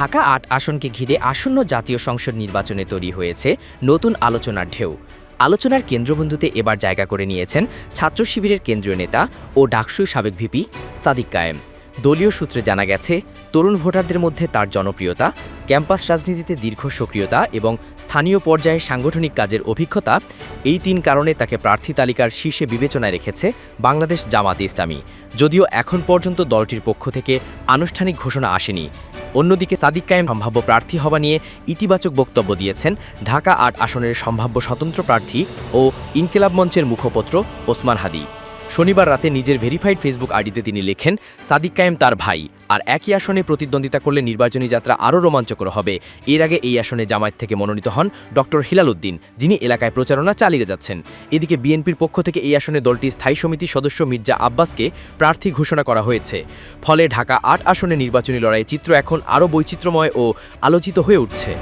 ঢাকা আট আসনকে ঘিরে আসন্ন জাতীয় সংসদ নির্বাচনে তৈরি হয়েছে নতুন আলোচনার ঢেউ। আলোচনার কেন্দ্রবন্ধুতে এবার জায়গা করে নিয়েছেন ছাত্র শিবিরের কেন্দ্রীয় নেতা ও ডাকসুই সাবেক ভিপি সাদিক কায়েম। দলীয় সূত্রে জানা গেছে, তরুণ ভোটারদের মধ্যে তার জনপ্রিয়তা, ক্যাম্পাস রাজনীতিতে দীর্ঘ সক্রিয়তা এবং স্থানীয় পর্যায়ে সাংগঠনিক কাজের অভিজ্ঞতা, এই তিন কারণে তাকে প্রার্থী তালিকার শীর্ষে বিবেচনায় রেখেছে বাংলাদেশ জামাতে ইসলামী। যদিও এখন পর্যন্ত দলটির পক্ষ থেকে আনুষ্ঠানিক ঘোষণা আসেনি। অন্যদিকে সাদিক কায়েম সম্ভাব্য প্রার্থী হওয়া নিয়ে ইতিবাচক বক্তব্য দিয়েছেন ঢাকা আট আসনের সম্ভাব্য স্বতন্ত্র প্রার্থী ও ইনকেলাব মঞ্চের মুখপত্র ওসমান হাদি। শনিবার রাতে নিজের ভেরিফাইড ফেসবুক আইডিতে তিনি লেখেন, সাদিক কায়েম তার ভাই, আর একই আসনে প্রতিদ্বন্দ্বিতা করলে নির্বাচনী যাত্রা আরও রোমাঞ্চকর হবে। এর আগে এই আসনে জামায়াত থেকে মনোনীত হন ডক্টর হিলাল উদ্দিন, যিনি এলাকায় প্রচারণা চালিয়ে যাচ্ছেন। এদিকে বিএনপির পক্ষ থেকে এই আসনে দলটির স্থায়ী সমিতির সদস্য মির্জা আব্বাসকে প্রার্থী ঘোষণা করা হয়েছে। ফলে ঢাকা আট আসনে নির্বাচনী লড়াইয়ের চিত্র এখন আরও বৈচিত্র্যময় ও আলোচিত হয়ে উঠছে।